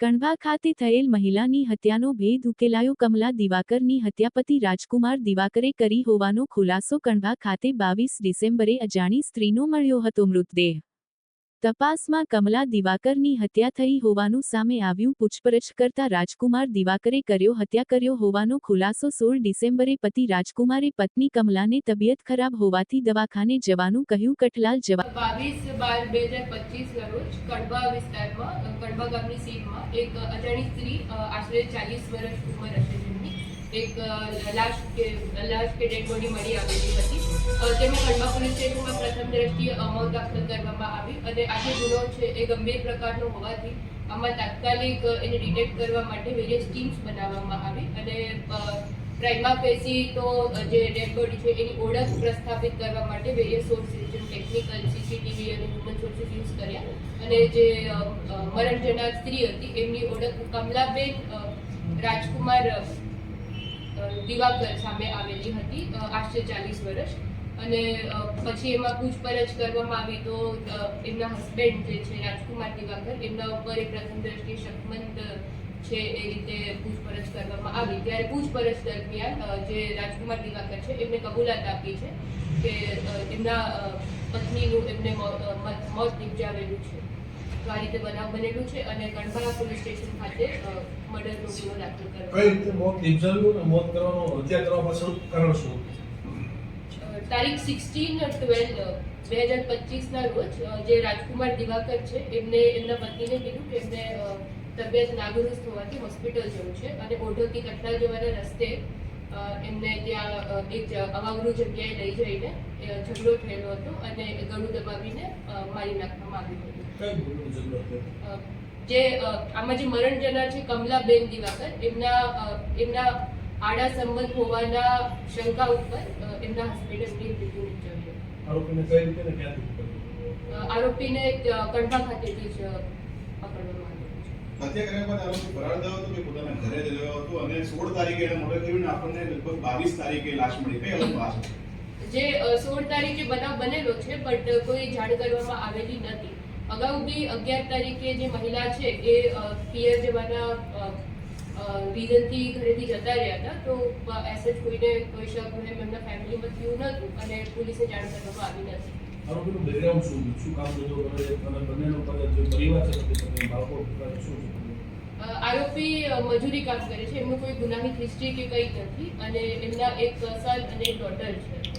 કણભા ખાતે થયેલ મહિલાની હત્યાનો ભેદ ઉકેલાયો. કમલા દિવાકરની હત્યા પતિ રાજકુમાર દિવાકરે કરી હોવાનો ખુલાસો કણભા ખાતે બાવીસ ડિસેમ્બરે અજાણી સ્ત્રીનો મળ્યો હતો મૃતદેહ. તપાસમાં કમલા દિવાકરની હત્યા થઈ હોવાનું સામે આવ્યું પૂછપરછ કરતા રાજકુમાર દિવાકરે કર્યો હત્યા કર્યો હોવાનો ખુલાસો સોળ ડિસેમ્બરે પતિ રાજકુમારે પત્ની કમલાને તબિયત ખરાબ હોવાથી દવાખાને જવાનું કહ્યું. કઠલાલ જવા બાવીસ બાર બે હજાર પચીસ રોજ કડબા વિસ્તારમાં, કડબા ગામની સીટમાં એક અજાણી સ્ત્રી આશરે ચાલીસ વર્ષ ઉંમર હશે. એક લાસ્ટ કે, લાશ કે ડેડ બોડી મળી આવેલી હતી. તેમાં કડબા પોલીસ સ્ટેશનમાં પ્રથમ દ્રષ્ટિએ અમલ દાખલ કરવામાં આવી અને આ જે ગુનો છે એ ગંભીર પ્રકારનો હોવાથી આમાં તાત્કાલિક એને ડિટેક્ટ કરવા માટે વેરિયસ ટીમ્સ બનાવવામાં આવી અને પ્રાઇમા ફેસી તો જે ડેડ બોડી છે એની ઓળખ પ્રસ્થાપિત કરવા માટે વેરિયસ સોર્સિસ જેમ ટેકનિકલ સીસીટીવી અને હ્યુમન સોર્સિસ યુઝ કર્યા. અને જે મરણ જનાર સ્ત્રી હતી એમની ઓળખ કમલાબેન રાજકુમાર દિવાકર સામે આવેલી હતી આશરે ચાલીસ વર્ષ. અને પછી એમાં પૂછપરછ કરવામાં આવી તો એમના હસબન્ડ જે છે, રાજકુમાર દિવાકર, એમના ઉપર એક પ્રથમ દ્રષ્ટિ શકમંદ છે એ રીતે પૂછપરછ કરવામાં આવી. ત્યારે પૂછપરછ દરમિયાન જે રાજકુમાર દિવાકર છે, એમને કબૂલાત આપી છે કે એમના પત્નીનું એમને મોત નિપજાવેલું છે. તો આ રીતે બનાવ બનેલું છે અને ગણપરા પોલીસ સ્ટેશન ખાતે મર્ડરનો ગુનો દાખલ કઈ રીતે મોત નિપજાવ્યું અને મોત કરવાનો હત્યા કરવા પાછળ કારણ શું તારીખ સિક્સટીન ટ્વેલ્વ બે હજાર પચીસના રોજ જે રાજકુમાર દિવાકર છે એમને એમના પત્નીને કીધું કે એમને તબિયત નાગુરુસ્ત હોવાથી હોસ્પિટલ જવું છે અને ઓઢોથી કટલા જવાના રસ્તે એમને ત્યાં એક જ- જગ્યાએ લઈ જઈને ઝઘડો થયેલો હતો અને ગળું દબાવીને મારી નાખવામાં આવ્યું હતું. જે આમાં જે મરણ જનાર છે કમલાબેન દિવાકર એમના એમના આડા સંબંધ હોવાના શંકા ઉપર એમના હસબન્ડ મૃત્યુ નિપજાવ્યું. આરોપીને કઈ રીતે આરોપીને અ, ખાતેથી જ અ, પકડવામાં આવ્યો છે હત્યા કર્યા બાદ આરોપી ફરાર થયો હતો કે પોતાના ઘરે જ રહ્યો હતો અને સોળ તારીખે એને કર્યું ને આપણને લગભગ બાવીસ તારીખે લાશ મળી કઈ અલગ લાશ જે સોળ તારીખે બનાવ બનેલો છે, બટ કોઈ જાણ કરવામાં આવેલી નથી. અગાઉ બી અગિયાર તારીખે જે મહિલા છે, એ પિયર જવાના રીઝનથી ઘરેથી જતા રહ્યા હતા. તો એસ જ કોઈને કોઈ શક એમના ફેમિલીમાં થયું નહોતું અને પોલીસે જાણ કરવામાં આવી નથી. આરોપીનું બેકગ્રાઉન્ડ શું? શું કામ ધંધો કરે છે? બંનેનો પરિવાર જે પરિવાર છે તે તમે બાળકો શું છે? આરોપી મજૂરી કામ કરે છે. એમનું કોઈ ગુનાહિત હિસ્ટ્રી કે કંઈ નથી અને એમના એક સન અને એક ડોટર છે.